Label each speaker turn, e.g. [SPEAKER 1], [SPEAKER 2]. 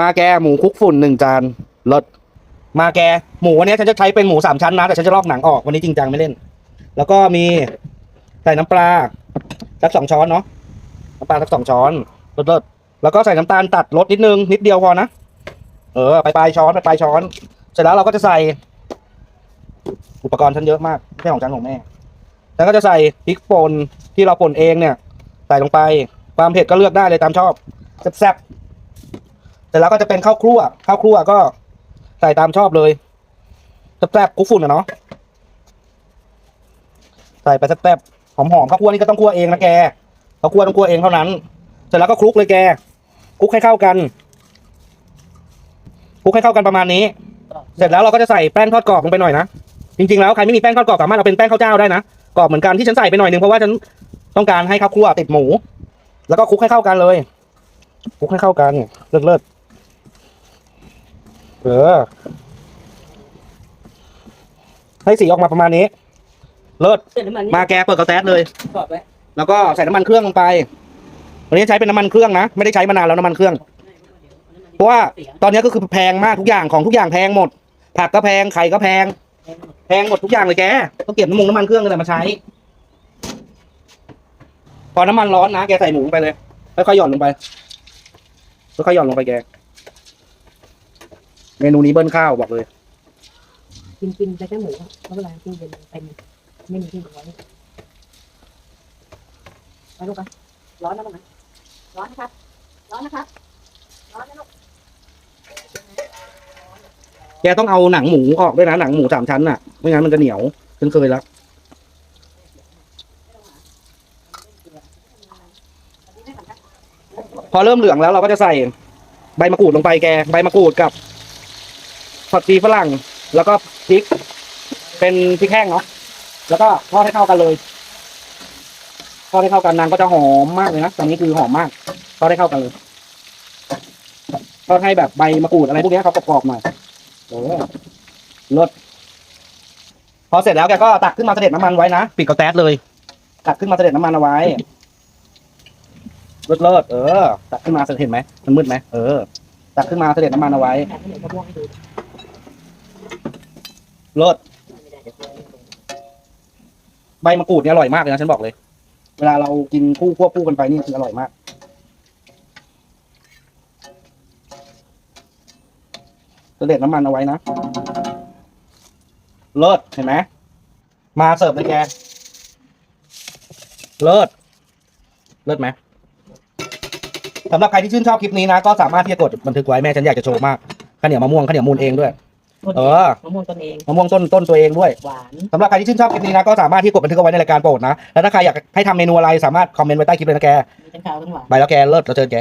[SPEAKER 1] มาแกหมูคุกฝุ่นหนึ่งจานรสมาแกหมูวันนี้ฉันจะใช้เป็นหมูสามชั้นนะแต่ฉันจะลอกหนังออกวันนี้จริงจังไม่เล่น แล้วก็มีใส่น้ำปลาสักสองช้อนเนาะน้ำปลาสักสองช้อนรสๆแล้วก็ใส่น้ำตาลตัดรสนิดนึงนิดเดียวพอนะเออไปปลายช้อนไปปลายช้อน เสร็จแล้วเราก็จะใส่ อุปกรณ์ฉันเยอะมากไม่ใช่ของฉันของแม่แล้วก็จะใส่พริกป่นที่เราป่นเองเนี่ย ใส่ลงไปความเผ็ดก็เลือกได้เลยตามชอบแซ่บๆ เสร็จแล้วก็จะเป็นข้าวครั่วข้าวครั่วก็ใส่ตามชอบเลยแซ่บๆคลุกฝุ่นอะเนาะใส่ไปแซ่บๆหอมๆข้าวคั่วนี่ก็ต้องคั่วเองนะแกข้าวคั่วต้องคั่วเองเท่านั้น เสร็จแล้วก็คลุกเลยแกคลุกให้เข้ากันคลุกให้เข้ากันประมาณนี้ เสร็จแล้วเราก็จะใส่แป้งทอดกรอบลงไปหน่อยนะจริงๆแล้วใครไม่มีแป้งทอดกรอบสามารถเอาเป็นแป้งข้าวเจ้าได้นะกรอบเหมือนกันที่ฉันใส่ไปหน่อยนึงเพราะว่าฉันต้องการให้ข้าวคั่วติดหมู แล้วก็คลุกให้เข้ากันเลยคลุกให้เข้ากันเลิศเลิศ เออ ให้สีออกมาประมาณนี้ เลิศ
[SPEAKER 2] เสร็จน้ำมันนี่
[SPEAKER 1] มาแกเปิดกระแตสเลย
[SPEAKER 2] กอดไว้
[SPEAKER 1] แล้วก็ใส่น้ำมันเครื่องลงไปวันนี้ใช้เป็นน้ำมันเครื่องนะ ไม่ได้ใช้มานานแล้วน้ำมันเครื่อง เพราะว่าตอนนี้ก็คือแพงมากทุกอย่างของทุกอย่างแพงหมด ผักก็แพงไข่ก็แพง แพงหมดทุกอย่างเลยแกต้องเก็บน้ำมันน้ำมันเครื่องเลยมาใช้ พอน้ำมันร้อนนะแกใส่หมูลงไปเลย ค่อยๆหย่อนลงไป ค่อยๆหย่อนลงไปแก เมนูนี้เบิ้ลข้าวบอกเลย
[SPEAKER 2] กินกินไปแค่หมูอะเพราะเวลากินเป็นเป็นไม่มีที่ไว้ไปลูกไปร้อนนะลูกนะร้อนนะครับ ร้อนนะครับ ร้อนนะลูก
[SPEAKER 1] แกต้องเอาหนังหมูออกด้วยนะหนังหมูสามชั้นน่ะ ไม่งั้นมันจะเหนียวฉันเคยแล้วพอเริ่มเหลืองแล้วเราก็จะใส่ใบมะกรูดลงไปแก ใบมะกรูดกับ ผักชีฝรั่ง แล้วก็พริก เป็นพริกแห้งเนาะแล้วก็ทอดให้เข้ากันเลยทอดให้เข้ากันนางก็จะหอมมากเลยนะตอนนี้คือหอมมากทอดให้เข้ากันเลยทอดให้แบบใบมะกรูดอะไรพวกเนี้ยเขากรอบๆหน่อยโอ้รสพอเสร็จแล้วแกก็ตักขึ้นมาเสด็จน้ำมันไว้นะปิดกระแตสเลย ตักขึ้นมาเสด็จน้ำมันเอาไว้เลิศเลิศเออ ตักขึ้นมาเห็นไหมมันมืดไหมเออ ตักขึ้นมาเสด็จน้ำมันเอาไว้
[SPEAKER 2] แต่ที่ เลิ
[SPEAKER 1] ศใบมะกรูดเนี่ยอร่อยมากเลยนะฉันบอกเลย เวลาเรากินคู่ควบคู่กันไปนี่คืออร่อยมากเสด็จน้ำมันเอาไว้นะ เลิศเห็นไหมมาเสิร์ฟเลยแก เลิศ เลิศไหมสำหรับใครที่ชื่นชอบคลิปนี้นะ ก็สามารถที่จะกดบันทึกไว้แม่ฉันอยากจะโชว์มากข้าวเหนียวมะม่วงข้าวเหนียวมูลเองด้วย
[SPEAKER 2] ต้น
[SPEAKER 1] เอ
[SPEAKER 2] เอง
[SPEAKER 1] อ
[SPEAKER 2] มะม่วงต้นเอง
[SPEAKER 1] มะม่วงต้นต้นตัวเองด้วย
[SPEAKER 2] หวาน
[SPEAKER 1] สำหรับใครที่ชื่นชอบคลิปนี้นะก็สามารถที่กดบันทึกเอาไว้ในรายการโปรดนะแล้วถ้าใครอยากให้ทำเมนูอะไรสามารถคอมเมนต์ไว้ใต้คลิปเลยนะแก
[SPEAKER 2] มีทั้งขาวทั้งหวาน
[SPEAKER 1] ไปแล้วแกเลิศเราเจอแก